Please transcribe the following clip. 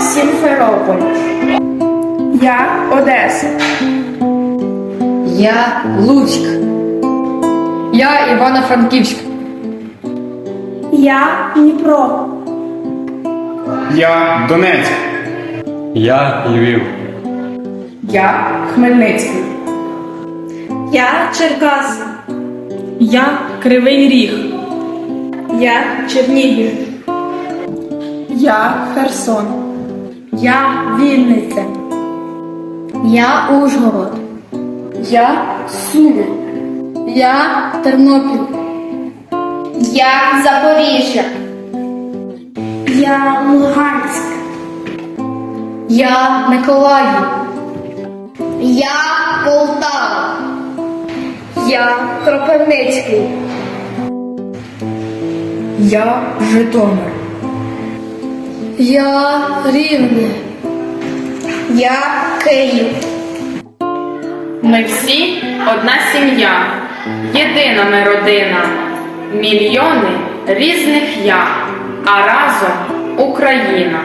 Сімферополь. Я Одеса. Я Луцьк. Я Івано-Франківськ. Я Дніпро. Я Донецьк. Я Львів. Я Хмельницький. Я Черкаси. Я Кривий Ріг. Я Чернігів. Я Херсон. Я Вінниця. Я Ужгород. Я Суми. Я Тернопіль. Я Запоріжжя. Я Луганськ. Я Миколаїв. Я Полтава. Я Кропивницький. Я Житомир. Я Рівне. Я Київ. Ми всі одна сім'я, єдина ми родина, мільйони різних я, а разом Україна.